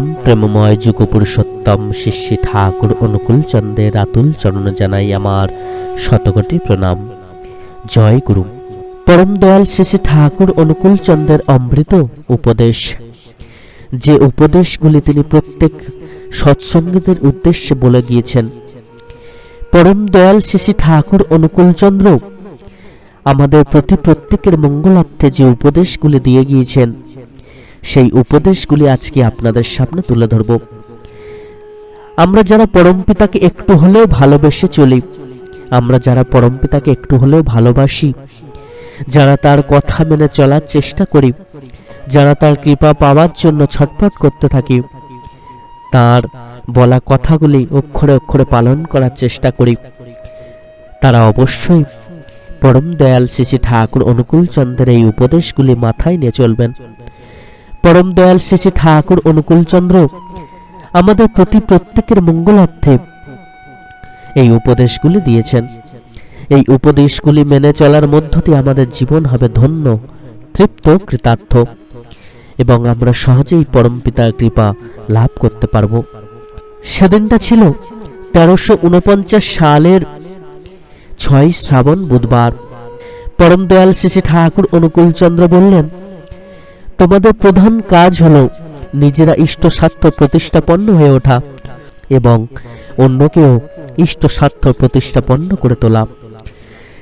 পরম প্রেমময় যুগ পুরুষোত্তম শিষ্যী ঠাকুর অনুকূল চন্দ্রের আতুল চরণ জানাই আমার শতকোটি প্রণাম। জয় গুরু। পরম দয়াল শিশি ঠাকুর অনুকূল চন্দ্রের অমৃত উপদেশ। যে উপদেশগুলি তিনি প্রত্যেক সৎসঙ্গীদের উদ্দেশ্যে বলে গিয়েছেন, পরম দয়াল শিশি ঠাকুর অনুকূল চন্দ্র, আমাদের প্রতি প্রত্যেকের মঙ্গলার্থে যে উপদেশগুলি দিয়ে গিয়েছেন সেই উপদেশগুলি আজকে আপনাদের সামনে তুলে ধরব। আমরা যারা পরমপিতাকে একটু হলেও ভালোবেসে চলি, আমরা যারা পরমপিতাকে একটু হলেও ভালোবাসি, যারা তার কথা মেনে চলার চেষ্টা করি, যারা তার কৃপা পাওয়ার জন্য ছটফট করতে থাকি, তার বলা কথাগুলি অক্ষরে অক্ষরে পালন করার চেষ্টা করি। তারা অবশ্যই পরম দয়াল শ্রী ঠাকুর অনুকূল চন্দ্রের এই উপদেশগুলি মাথায় নিয়ে চলবেন। পরম দয়াল শ্রী ঠাকুর অনুকূল চন্দ্র, আমাদের প্রতি প্রত্যেকের মঙ্গলার্থে এই উপদেশগুলি দিয়েছেন। এই উপদেশগুলি মেনে চলার মধ্য দিয়ে আমাদের জীবন হবে ধন্য, তৃপ্ত, কৃতার্থ এবং আমরা সহজেই পরম পিতার কৃপা লাভ করতে পারব। সেদিনটা ছিল তেরোশো উনপঞ্চাশ সালের ছয় শ্রাবণ বুধবার। পরম দয়াল শ্রী ঠাকুর অনুকূল চন্দ্র বললেন তোমাদের প্রধান কাজ হলো নিজেরা ইষ্ট স্বার্থ প্রতিষ্ঠাপন্ন হয়ে ওঠা এবং অন্যকেও ইষ্ট স্বার্থ প্রতিষ্ঠাপন্ন করে তোলা।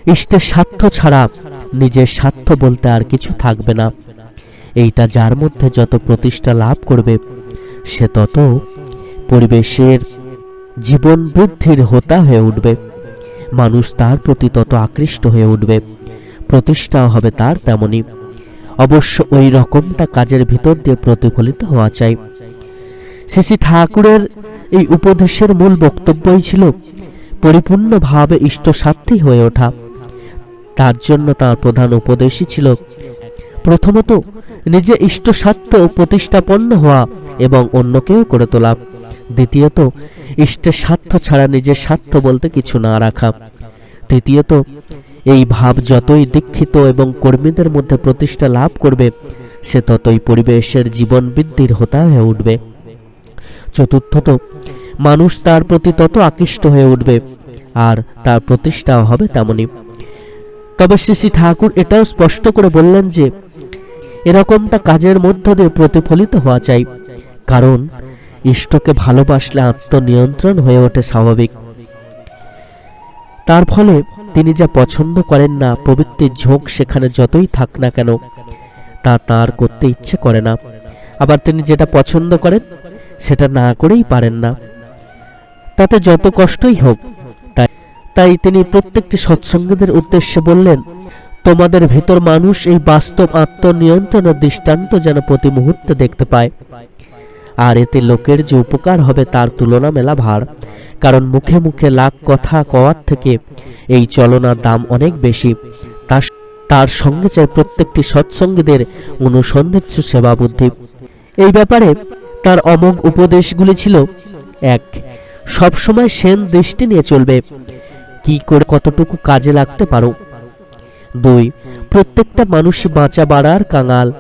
ইষ্টের স্বার্থ ছাড়া নিজের স্বার্থ বলতে আর কিছু থাকবে না। এইটা যার মধ্যে যত প্রতিষ্ঠা লাভ করবে, সে তত পরিবেশের জীবন বৃদ্ধির হোতা হয়ে উঠবে। মানুষ তার প্রতি তত আকৃষ্ট হয়ে উঠবে। প্রতিষ্ঠাও হবে তার তেমনি অবশ্য ওই রকমটা কাজের ভিতর দিয়ে প্রতিফলিত হওয়া চাই। শ্রী ঠাকুরের এই উপদেশের মূল বক্তব্যই ছিল পরিপূর্ণভাবে ইষ্টসাধ্যী হয়ে ওঠা। তার জন্য তার প্রধান উপদেশই ছিল প্রথমত নিজে ইষ্টসাধ্য প্রতিষ্ঠাপন্ন হওয়া এবং অন্যকেও করে তোলা। দ্বিতীয়ত, ইষ্টের স্বার্থ ছাড়া নিজের স্বার্থ বলতে কিছু না রাখা। তৃতীয়ত এই ভাব যতই দীক্ষিত এবং কর্মীদের মধ্যে প্রতিষ্ঠা লাভ করবে, সে ততই পরিবেশের জীবন বৃদ্ধির হোতা হয়ে উঠবে। চতুর্থত, মানুষ তার প্রতি তত আকৃষ্ট হয়ে উঠবে, আর তার প্রতিষ্ঠাও হবে তেমনি। তবে শ্রী শ্রী ঠাকুর এটাও স্পষ্ট করে বললেন যে, এরকমটা কাজের মধ্য দিয়ে প্রতিফলিত হওয়া চাই, কারণ ইষ্টকে ভালোবাসলে আত্মনিয়ন্ত্রণ হয়ে ওঠে স্বাভাবিক। তার ফলে তিনি যা পছন্দ করেন না প্রবৃত্তির ঝোঁক সেখানে যতই থাক না কেন, তা তার করতে ইচ্ছে করে না। আবার তিনি যেটা পছন্দ করেন, সেটা না করেই পারেন না। তাতে যত কষ্টই হোক, তাই তাই তিনি প্রত্যেকটি সৎসঙ্গীদের উদ্দেশ্যে বললেন, তোমাদের ভিতর মানুষ এই বাস্তব আত্মনিয়ন্ত্রণের দৃষ্টান্ত যেন প্রতি মুহূর্তে দেখতে পায়। আর এতে লোকের যে উপকার হবে তার তুলনা মেলা ভার। কারণ মুখে মুখে লাখ কথা কওয়ার থেকে এই চলনার দাম অনেক বেশি। তার তার সঙ্গে চাই প্রত্যেকটি সৎসঙ্গীদের অনুসন্ধিৎস সেবা বুদ্ধি। এই ব্যাপারে তার অমোঘ উপদেশগুলি ছিল, এক, সবসময় সেন দৃষ্টি নিয়ে চলবে। কি করে কতটুকু কাজে লাগতে পারো? দুই, প্রত্যেকটা মানুষ বাঁচা বাড়ার কাঙাল।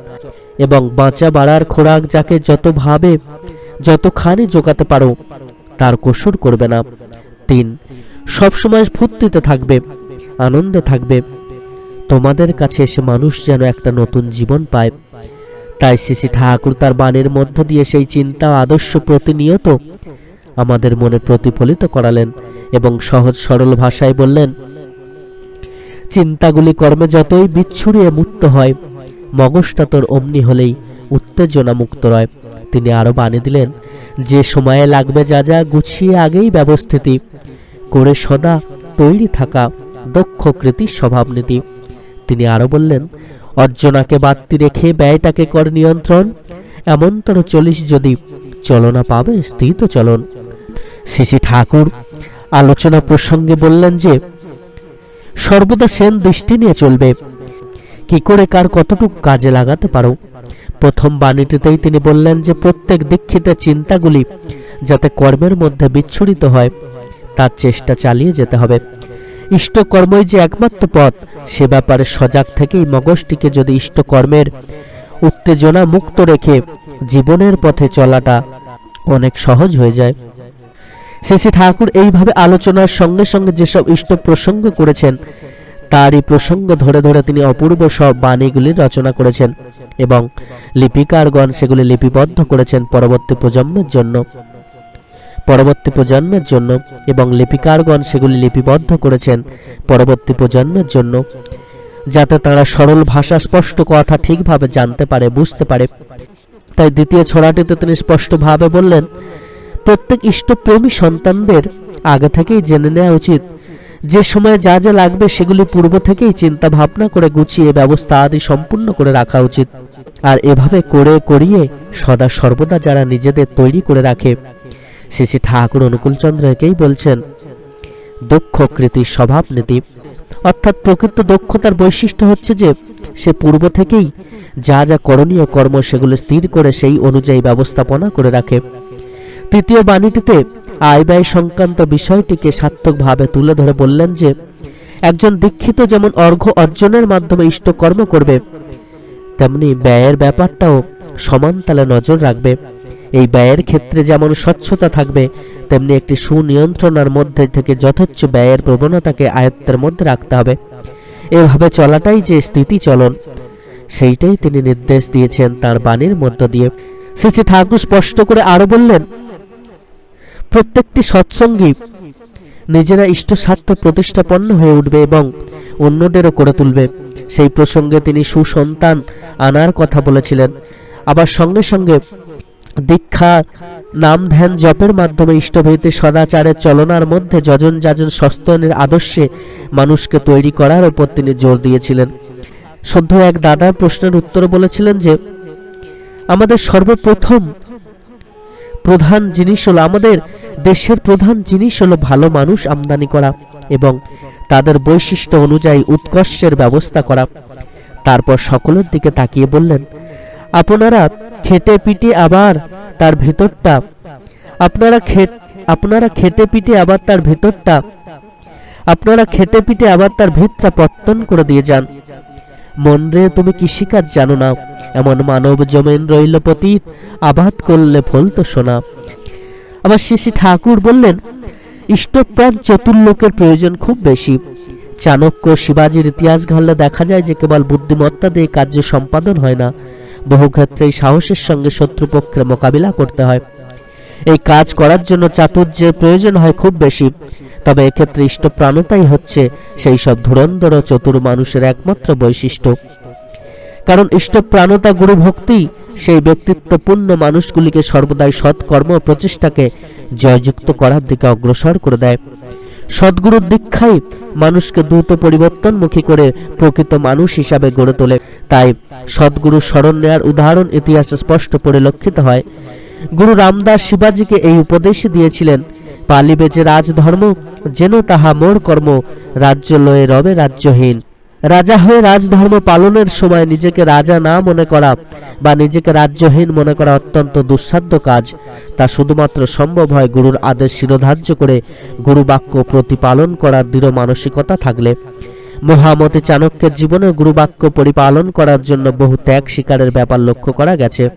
এবং বাঁচা বাড়ার খোরাক যাকে যতভাবে যতখানি জোগাতে পারো, তার কসুর করবে না। তিন, সবসময় ফুর্তিতে থাকবে, আনন্দে থাকবে। তোমাদের কাছে এসে মানুষ যেন একটা নতুন জীবন পায়। তাই শ্রী ঠাকুর তার বাণীর মধ্য দিয়ে সেই চিন্তা, আদর্শ প্রতিনিয়ত আমাদের মনে প্রতিফলিত করালেন এবং সহজ সরল ভাষায় বললেন, চিন্তাগুলি কর্মে যতই বিচ্ছুরিয়ে মুক্ত হয় মগজটা তোর অমনি হলেই উত্তেজনা মুক্ত রয়। তিনি আরও বানিয়ে দিলেন, যে সময়ে লাগবে যা যা গুছিয়ে আগেই ব্যবস্থিতি। করে সদা তৈরি থাকা দক্ষ কৃতির স্বভাবনীতি। তিনি আরও বললেন, অর্জনাকে বাড়তি রেখে ব্যয়টাকে কর নিয়ন্ত্রণ। এমনতর চলিস যদি, চলনা পাবে স্থিত চলন। শ্রী ঠাকুর আলোচনা প্রসঙ্গে বললেন যে, সর্বদা সেন দৃষ্টি নিয়ে চলবে। কি করে কার কতটুকু কাজে লাগাতে পারো? প্রথম বাণীটিতেই তিনি বললেন যে, প্রত্যেক দীক্ষিতের চিন্তাগুলি যাতে কর্মের মধ্যে বিচ্ছুরিত হয়, তার চেষ্টা চালিয়ে যেতে হবে। ইষ্টকর্মই যে একমাত্র পথ, সে ব্যাপারে সজাগ থেকেই মগজটিকে যদি ইষ্টকর্মের উত্তেজনা মুক্ত রেখে জীবনের পথে চলাটা অনেক সহজ হয়ে যায়। শ্রী ঠাকুর এইভাবে আলোচনার সঙ্গে সঙ্গে যেসব ইষ্ট প্রসঙ্গ করেছেন তারই প্রসঙ্গ ধরে ধরে তিনি অপূর্ব সব বাণীগুলি রচনা করেছেন এবং লিপিকারগণ সেগুলি লিপিবদ্ধ করেছেন পরবর্তী প্রজন্মের জন্য। পরবর্তী প্রজন্মের জন্য এবং লিপিকারগণ সেগুলি লিপিবদ্ধ করেছেন পরবর্তী প্রজন্মের জন্য, যাতে তারা সরল ভাষা স্পষ্ট কথা ঠিকভাবে জানতে পারে, বুঝতে পারে। তাই দ্বিতীয় ছড়াটিতে তিনি স্পষ্টভাবে বললেন, প্রত্যেক ইষ্টপ্রেমী সন্তানদের আগে থেকেই জেনে নেওয়া উচিত যে সময়ে যা যা লাগবে সেগুলি পূর্ব থেকেই চিন্তা ভাবনা করে গুছিয়ে, ব্যবস্থা আদি সম্পূর্ণ করে রাখা উচিত। আর এভাবে করে করিয়ে সদা সর্বদা যারা নিজেদের তৈরি করে রাখে। শ্রী ঠাকুর অনুকূলচন্দ্র একেই বলছেন দক্ষ কৃতি স্বভাব নীতি। অর্থাৎ প্রকৃত দক্ষতার বৈশিষ্ট্য হচ্ছে যে, সে পূর্ব থেকেই যা যা করণীয় কর্ম সেগুলো স্থির করে সেই অনুযায়ী ব্যবস্থাপনা করে রাখে। তৃতীয় বাণীটিতে আয় ব্যয় সংক্রান্ত বিষয়টিকে সার্থকভাবে তুলে ধরে বললেন যে, একজন দীক্ষিত যেমন অর্ঘ্য অর্জনের মাধ্যমে ইষ্টকর্ম করবে, তেমনি ব্যয়ের ব্যাপারটাও সমান তালে নজর রাখবে। এই ব্যয়ের ক্ষেত্রে যেমন স্বচ্ছতা থাকবে, তেমনি একটি সুনিয়ন্ত্রণার মধ্যে থেকে যথেচ্ছ ব্যয়ের প্রবণতাকে আয়ত্তের মধ্যে রাখতে হবে। এভাবে চলাটাই যে স্থিতি চলন সেইটাই তিনি নির্দেশ দিয়েছেন তার বাণীর মধ্য দিয়ে। শ্রী ঠাকুর স্পষ্ট করে আরও বললেন প্রত্যেকটি সৎসঙ্গী নিজেরা ইষ্ট স্বার্থ প্রতিষ্ঠাপন্ন হয়ে উঠবে এবং অন্যদেরও করে তুলবে। সেই প্রসঙ্গে তিনি সুসন্তান আনার কথা বলেছিলেন। আবার সঙ্গে সঙ্গে দীক্ষা, নাম ধ্যান, জপের মাধ্যমে ইষ্টভীতি, সদাচারের চলনার মধ্যে যজন যাজন সস্তনের আদর্শে মানুষকে তৈরি করার উপর তিনি জোর দিয়েছিলেন। সদ্য এক দাদার প্রশ্নের উত্তর বলেছিলেন যে, আমাদের সর্বপ্রথম প্রধান জিনিস হলো আমাদের দেশের প্রধান জিনিস হলো ভালো মানুষ আমদানি করা এবং তাদের বৈশিষ্ট্য অনুযায়ী উৎকর্ষের ব্যবস্থা করা। তারপর সকলের দিকে তাকিয়ে বললেন, আপনারা খেটে পিটে আবার তার ভেতরটা, আপনারা খেট, আপনারা খেটে পিটে আবার তার ভেতরটা, আপনারা খেটে পিটে আবার তার ভিতটা পত্তন করে দিয়ে যান। মন তুমি কৃষিকাজ জানো না? এমন মানব জমেন রইল পতীত, আবাদ করলে ফল তো শোনা আবার শ্রী ঠাকুর বললেন, ইষ্টপ্রাণ চতুর লোকের প্রয়োজন খুব বেশি। চাণক্য শিবাজির ইতিহাস ঘাললে দেখা যায় যে কেবল বুদ্ধিমত্তা দিয়ে কার্য সম্পাদন হয় না, বহু ক্ষেত্রেই সাহসের সঙ্গে শত্রুপক্ষের মোকাবিলা করতে হয়। এই কাজ করার জন্য চাতুর্যের প্রয়োজন হয় খুব বেশি। তবে এক্ষেত্রে ইষ্টপ্রাণতাই হচ্ছে সেই সব ধুরন্ধর চতুর মানুষের একমাত্র বৈশিষ্ট্য। কারণ ইষ্টপ্রাণতা গুরু ভক্তি, সেই ব্যক্তিত্বপূর্ণ মানুষগুলিকে সর্বদাই সৎকর্ম প্রচেষ্টাকে জয়যুক্ত করার দিকে অগ্রসর করে দেয়। সদ্গুরুর দীক্ষাই মানুষকে দ্রুত পরিবর্তনমুখী করে প্রকৃত মানুষ হিসাবে গড়ে তোলে। তাই সদ্গুরু স্মরণ নেয়ার উদাহরণ ইতিহাসে স্পষ্ট পরিলক্ষিত হয়। গুরু রামদাস শিবাজিকে এই উপদেশ দিয়েছিলেন। পালিবে যে রাজধর্ম, যেন তাহা মোর কর্ম, রাজ্য লয়ে রবে রাজ্যহীন। রাজা হয়ে রাজধর্ম পালনের সময় নিজেকে রাজা না মনে করা বা নিজেকে রাজ্যহীন মনে করা অত্যন্ত দুঃসাধ্য কাজ। তা শুধুমাত্র সম্ভব হয় গুরুর আদেশ শিরোধার্য করে গুরু বাক্য প্রতিপালন করার দৃঢ় মানসিকতা থাকলে। মহামতি চাণক্যের জীবনে গুরুবাক্য পরিপালন করার জন্য বহু ত্যাগ শিকারের ব্যাপার লক্ষ্য করা গেছে।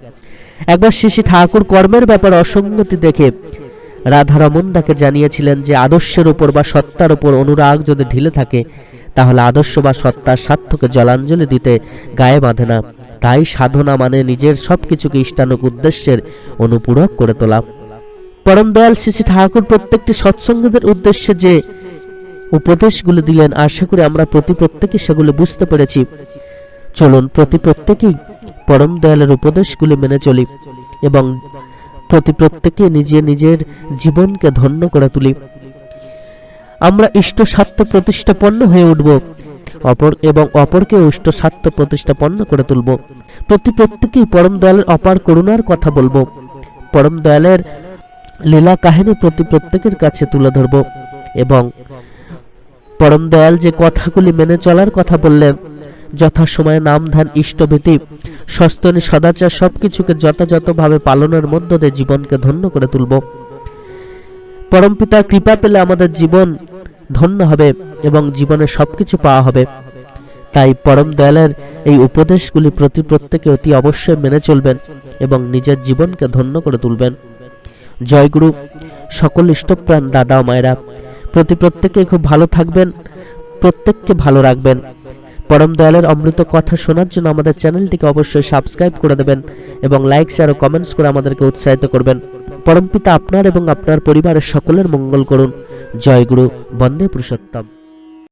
একবার শিশি ঠাকুর কর্মের ব্যাপার অসঙ্গতি দেখে রাধারমন তাকে জানিয়েছিলেন যে আদর্শের উপর বা সত্তার উপর অনুরাগ যদি ঢিলে থাকে, তাহলে আদর্শ বা সত্তার স্বার্থকে জলাঞ্জলি দিতে গায়ে বাঁধে না। তাই সাধনা মানে নিজের সবকিছুকে ইষ্টানুক উদ্দেশ্যের অনুপূরক করে তোলা। পরম দয়াল শ্রী ঠাকুর প্রত্যেকটি সৎসঙ্গীদের উদ্দেশ্যে যে উপদেশগুলো দিলেন, আশা করি আমরা প্রতি প্রত্যেকে সেগুলো বুঝতে পেরেছি। চলুন, প্রতি প্রত্যেকেই পরম দয়ালের উপদেশগুলি মেনে চলি এবং প্রতি প্রত্যেকে নিজে নিজের জীবনকে ধন্য করে তুলি। আমরা ইষ্ট স্বার্থ প্রতিষ্ঠাপন্ন হয়ে উঠব অপর এবং অপরকে ইষ্ট স্বার্থ প্রতিষ্ঠাপন্ন করে তুলব। প্রতি প্রত্যেকেই পরম দয়ালের অপার করুণার কথা বলব। পরম দয়ালের লীলা কাহিনী প্রতি প্রত্যেকের কাছে তুলে ধরব এবং পরম দয়াল যে কথাগুলি মেনে চলার কথা বললেন, যথাসময়ে নাম ধ্যান ইষ্টভীতি, সস্তনী সদাচার সবকিছুকে যথাযথভাবে পালনের মধ্য দিয়ে জীবনকে ধন্য করে তুলব। পরম পিতার কৃপা পেলে আমাদের জীবন ধন্য হবে এবং জীবনে সবকিছু পাওয়া হবে। তাই পরম দয়ালের এই উপদেশগুলি প্রতি প্রত্যেকে অতি অবশ্যই মেনে চলবেন এবং নিজের জীবনকে ধন্য করে তুলবেন। জয়গুরু, সকল ইষ্টপ্রাণ দাদা মায়েরা প্রতি প্রত্যেকে খুব ভালো থাকবেন, প্রত্যেককে ভালো রাখবেন। পরম দয়ালের অমৃত কথা শোনার জন্য আমাদের চ্যানেলটিকে অবশ্যই সাবস্ক্রাইব করে দেবেন এবং লাইক শেয়ার ও কমেন্টস করে আমাদেরকে উৎসাহিত করবেন। পরম পিতা আপনার এবং আপনার পরিবারের সকলের মঙ্গল করুন। জয় গুরু, বন্দে পুরুষোত্তম।